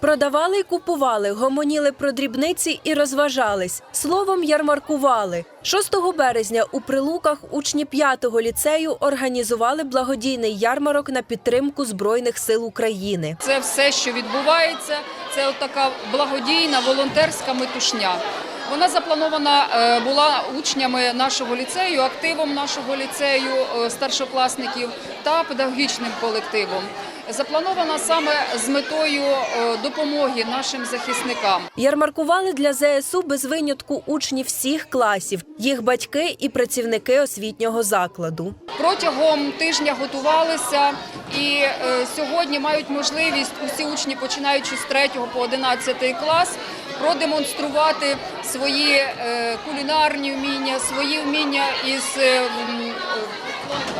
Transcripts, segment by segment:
Продавали й купували, гомоніли про дрібниці і розважались. Словом, ярмаркували. 6 березня у Прилуках учні 5-го ліцею організували благодійний ярмарок на підтримку Збройних сил України. Це все, що відбувається, це така благодійна волонтерська метушня. Вона запланована е, була учнями нашого ліцею, активом нашого ліцею, е, старшокласників та педагогічним колективом. Запланована саме з метою е, допомоги нашим захисникам. Ярмаркували для ЗСУ без винятку учні всіх класів, їх батьки і працівники освітнього закладу. Протягом тижня готувалися і е, сьогодні мають можливість усі учні, починаючи з 3 по 11 клас, продемонструвати свої е, кулінарні вміння, свої вміння із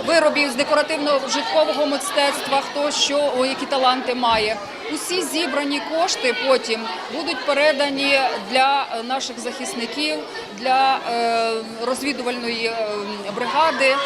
виробів з декоративно-житкового мистецтва, хто що о, які таланти має. Усі зібрані кошти потім будуть передані для е, наших захисників, для е, розвідувальної е, бригади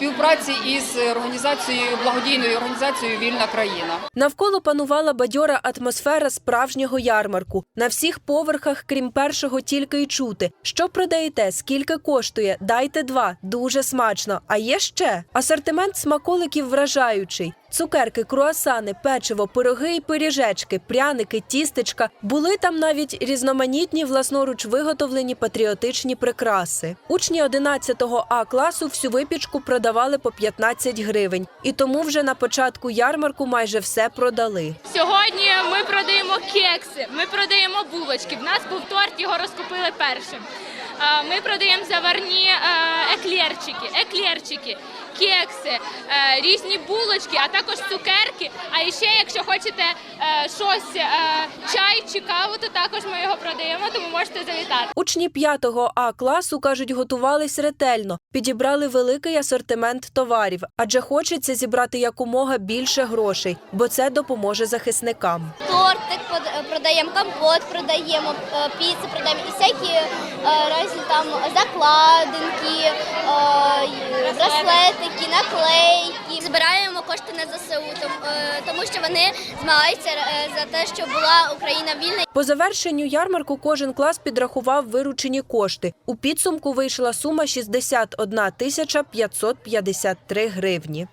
співпраці із організацією благодійною організацією Вільна країна. Навколо панувала бадьора атмосфера справжнього ярмарку. На всіх поверхах, крім першого, тільки й чути. Що продаєте, скільки коштує? Дайте два. Дуже смачно. А є ще асортимент смаколиків вражаючий. Цукерки, круасани, печиво, пироги і пиріжечки, пряники, тістечка. Були там навіть різноманітні власноруч виготовлені патріотичні прикраси. Учні 11 А класу всю випічку продавали по 15 гривень, і тому вже на початку ярмарку майже все продали. Сьогодні ми продаємо кекси, ми продаємо булочки. В нас був торт, його розкупили першим. Ми продаємо заварні еклерчики, еклерчики, кекси, е, різні булочки, а також цукерки. А ще, якщо хочете е, щось, е, чай чи каву, то також ми його продаємо, тому можете завітати. Учні 5 А класу кажуть, готувались ретельно, підібрали великий асортимент товарів, адже хочеться зібрати якомога більше грошей, бо це допоможе захисникам. тортик продаємо, компот продаємо, піци продаємо і всякі різні там закладинки, браслетики, наклейки. Збираємо кошти на ЗСУ, тому, е, що вони змагаються е, за те, що була Україна вільна. По завершенню ярмарку кожен клас підрахував виручені кошти. У підсумку вийшла сума 61 тисяча 553 гривні.